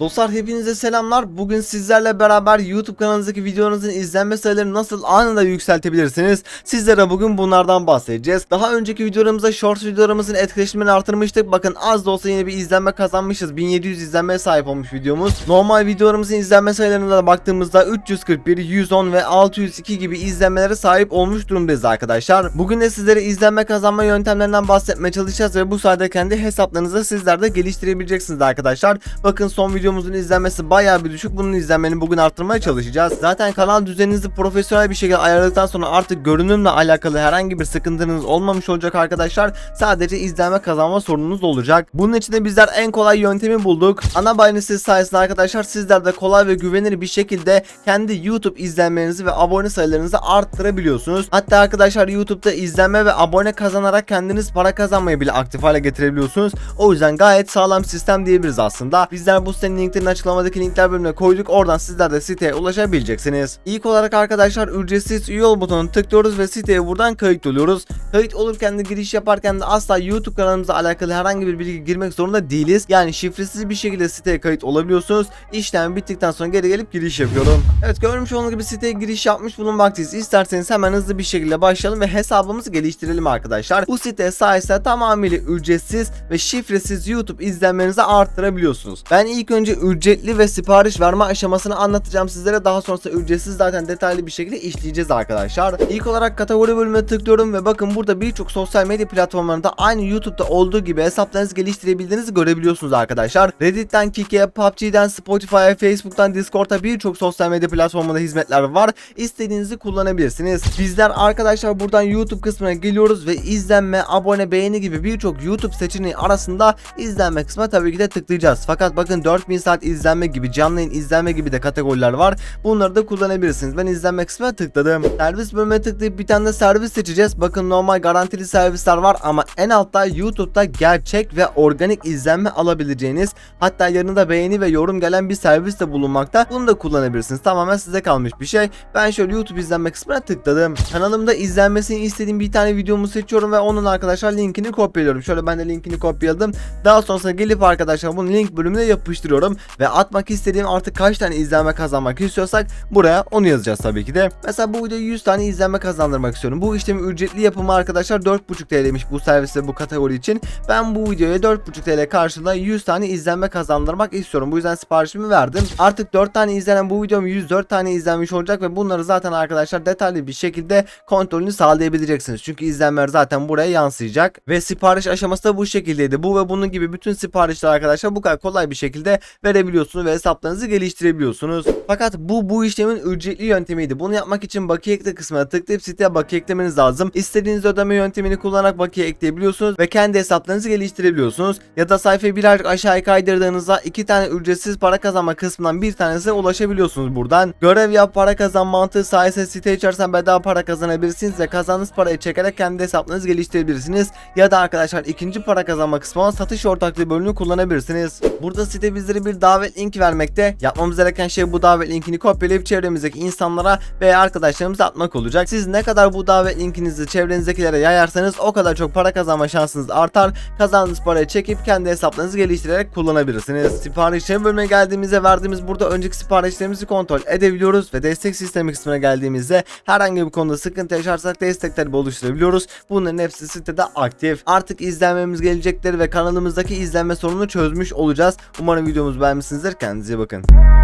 Dostlar hepinize selamlar. Bugün sizlerle beraber YouTube kanalınızdaki videonuzun izlenme sayılarını nasıl anında yükseltebilirsiniz? Sizlere bugün bunlardan bahsedeceğiz. Daha önceki videolarımızda short videolarımızın etkileşimini artırmıştık. Bakın az da olsa yine bir izlenme kazanmışız. 1700 izlenmeye sahip olmuş videomuz. Normal videolarımızın izlenme sayılarına da baktığımızda 341, 110 ve 602 gibi izlenmelere sahip olmuş durumdayız arkadaşlar. Bugün de sizlere izlenme kazanma yöntemlerinden bahsetmeye çalışacağız ve bu sayede kendi hesaplarınızı sizler de geliştirebileceksiniz arkadaşlar. Bakın son videomuzun izlenmesi bayağı bir düşük. Bunun izlenmeni bugün arttırmaya çalışacağız. Zaten kanal düzeninizi profesyonel bir şekilde ayarladıktan sonra artık görünümle alakalı herhangi bir sıkıntınız olmamış olacak arkadaşlar. Sadece izlenme kazanma sorununuz olacak. Bunun için de bizler en kolay yöntemi bulduk. Ana bayani sitesi sayesinde arkadaşlar sizler de kolay ve güvenilir bir şekilde kendi YouTube izlenmenizi ve abone sayılarınızı arttırabiliyorsunuz. Hatta arkadaşlar YouTube'da izlenme ve abone kazanarak kendiniz para kazanmayı bile aktif hale getirebiliyorsunuz. O yüzden gayet sağlam sistem diyebiliriz aslında. Bizler bu sitenin linklerini açıklamadaki linkler bölümüne koyduk. Oradan sizler de siteye ulaşabileceksiniz. İlk olarak arkadaşlar ücretsiz üye ol butonunu tıklıyoruz ve siteye buradan kayıt oluyoruz. Kayıt olurken de giriş yaparken de asla YouTube kanalımıza alakalı herhangi bir bilgi girmek zorunda değiliz. Yani şifresiz bir şekilde siteye kayıt olabiliyorsunuz. İşlem bittikten sonra geri gelip giriş yapıyorum. Evet görmüş olduğunuz gibi siteye giriş yapmış bulunmaktayız. İsterseniz hemen hızlı bir şekilde başlayalım ve hesabımızı geliştirelim arkadaşlar. Bu site sayesinde tamamıyla ücretsiz ve şifresiz YouTube izlenmenizi arttırabiliyorsunuz. Ben ilk önce ücretli ve sipariş verme aşamasını anlatacağım sizlere. Daha sonrasında ücretsiz zaten detaylı bir şekilde işleyeceğiz arkadaşlar. İlk olarak kategori bölümüne tıklıyorum ve bakın burada birçok sosyal medya platformlarında aynı YouTube'da olduğu gibi hesaplarınızı geliştirebildiğinizi görebiliyorsunuz arkadaşlar. Reddit'ten Kik'e, PUBG'den Spotify'a, Facebook'tan Discord'a birçok sosyal medya platformunda hizmetler var. İstediğinizi kullanabilirsiniz. Bizler arkadaşlar buradan YouTube kısmına geliyoruz ve izlenme, abone, beğeni gibi birçok YouTube seçeneği arasında izlenme kısmına tabii ki de tıklayacağız. Fakat bakın 4000 saat izlenme gibi, canlı yayın izlenme gibi de kategoriler var. Bunları da kullanabilirsiniz. Ben izlenme kısmına tıkladım. Servis bölümüne tıklayıp bir tane de servis seçeceğiz. Bakın normal garantili servisler var ama en altta YouTube'da gerçek ve organik izlenme alabileceğiniz hatta yanında beğeni ve yorum gelen bir servis de bulunmakta. Bunu da kullanabilirsiniz. Tamamen size kalmış bir şey. Ben şöyle YouTube izlenme kısmına tıkladım. Kanalımda izlenmesini istediğim bir tane videomu seçiyorum ve onun arkadaşlar linkini kopyalıyorum. Şöyle ben de linkini kopyaladım. Daha sonrasında gelip arkadaşlar bunu link bölümüne yapıştırıyorum ve atmak istediğim artık kaç tane izlenme kazanmak istiyorsak buraya onu yazacağız tabii ki de. Mesela bu videoya 100 tane izlenme kazandırmak istiyorum. Bu işlemi ücretli yapımı arkadaşlar 4.5 TL'ymiş bu serviste bu kategori için. Ben bu videoya 4.5 TL karşılığında 100 tane izlenme kazandırmak istiyorum. Bu yüzden siparişimi verdim. Artık 4 tane izlenen bu videom 104 tane izlenmiş olacak ve bunları zaten arkadaşlar detaylı bir şekilde kontrolünü sağlayabileceksiniz. Çünkü izlenmeler zaten buraya yansıyacak ve sipariş aşaması da bu şekildeydi. Bu ve bunun gibi bütün siparişler arkadaşlar bu kadar kolay bir şekilde verebiliyorsunuz ve hesaplarınızı geliştirebiliyorsunuz. Fakat bu bu işlemin ücretli yöntemiydi. Bunu yapmak için bakiye ekle kısmına tıklayıp siteye bakiye eklemeniz lazım. İstediğiniz ödeme yöntemini kullanarak bakiye ekleyebiliyorsunuz ve kendi hesaplarınızı geliştirebiliyorsunuz. Ya da sayfayı birazcık aşağıya kaydırdığınızda iki tane ücretsiz para kazanma kısmından bir tanesine ulaşabiliyorsunuz buradan. Görev yap para kazan mantığı sayesinde site içerisinden bedava para kazanabilirsiniz ve kazandığınız parayı çekerek kendi hesaplarınızı geliştirebilirsiniz. Ya da arkadaşlar ikinci para kazanma kısmı olan satış ortaklığı bölümünü kullanabilirsiniz. Burada site bizlere bir davet linki vermekte. Yapmamız gereken şey bu davet linkini kopyalayıp çevremizdeki insanlara veya arkadaşlarımıza atmak olacak. Siz ne kadar bu davet linkinizi çevrenizdekilere yayarsanız o kadar çok para kazanma şansınız artar. Kazandığınız parayı çekip kendi hesaplarınızı geliştirerek kullanabilirsiniz. Siparişlerin bölümüne geldiğimizde verdiğimiz burada önceki siparişlerimizi kontrol edebiliyoruz ve destek sistemi kısmına geldiğimizde herhangi bir konuda sıkıntı yaşarsak destekleri oluşturabiliyoruz. Bunların hepsi sitede aktif. Artık izlenmemiz gelecektir ve kanalımızdaki izlenme sorununu çözmüş olacağız. Umarım videomuzu beğenmişsinizdir. Kendinize iyi bakın.